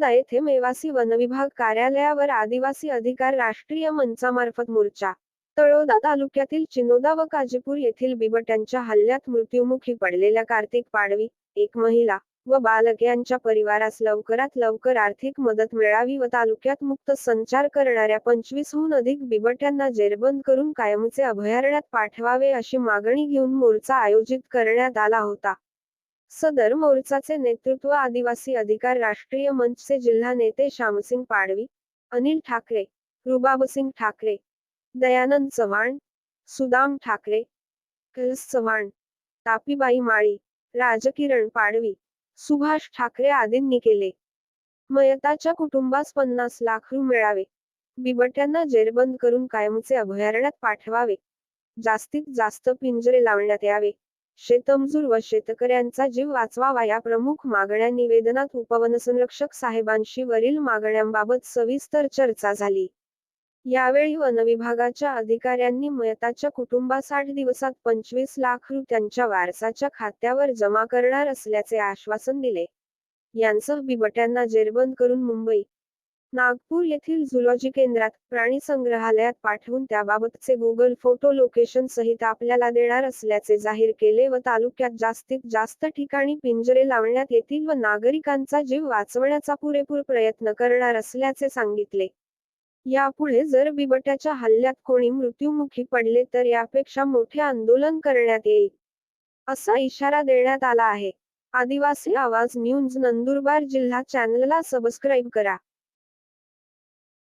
तळोदा येथे मेवासी वनविभाग कार्यालयावर आदिवासी अधिकार राष्ट्रीय मंचामार्फत मोर्चा. तळोदा तालुक्यातील चिनोदा व काजीपूर येथील बिबट्यांच्या हल्ल्यात मृत्युमुखी पडलेल्या कार्तिक पाडवी एक महिला व बालक यांच्या परिवारास लवकरात लवकर आर्थिक मदत मिळावी व तालुक्यात मुक्त संचार करणाऱ्या पंचवीसहून अधिक बिबट्यांना जेरबंद करून कायमचे अभयारण्यात पाठवावे अशी मागणी घेऊन मोर्चा आयोजित करण्यात आला होता. सदर मोर्चाचे नेतृत्व आदिवासी अधिकार राष्ट्रीय मंचचे जिल्हा नेते श्यामसिंग पाडवी अनिल ठाकरे रुबाबसिंग ठाकरे दयानंद चव्हाण सुदाम ठाकरे कलस चव्हाण तापीबाई माळी राजकिरण पाडवी सुभाष ठाकरे आदींनी केले. मयताच्या कुटुंबास पन्नास लाख रु मिळावे. बिबट्यांना जेरबंद करून कायमचे अभयारण्यात पाठवावे. जास्तीत जास्त पिंजरे लावण्यात यावे. शेतमजूर व शेतकऱ्यांचा जीव वाचवावा या प्रमुख मागण्या निवेदनात उपवनसंरक्षक साहेबांशी वरील मागण्यांबाबत सविस्तर चर्चा झाली. यावेळी वनविभागाच्या अधिकाऱ्यांनी मयताच्या कुटुंबास आठ दिवसात पंचवीस लाख रु त्यांच्या वारसाच्या खात्यावर जमा करणार असल्याचे आश्वासन दिले. यांसह बिबट्यांना जेरबंद करून मुंबई नागपूर येथील झुलॉजी केंद्रात प्राणी संग्रहालयात पाठवून त्याबाबतचे गुगल फोटो लोकेशन सहित आपल्याला देणार असल्याचे जाहीर केले व तालुक्यात जास्तीत जास्त ठिकाणी पिंजरे लावण्यात येतील व नागरिकांचा जीव वाचवण्याचा पुरेपूर प्रयत्न करणार असल्याचे सांगितले. यापुढे जर बिबट्याच्या हल्ल्यात कोणी मृत्युमुखी पडले तर यापेक्षा मोठे आंदोलन करण्यात येईल. असा इशारा देण्यात आला आहे. आदिवासी आवाज न्यूज नंदुरबार जिल्हा चॅनलला सबस्क्राईब करा.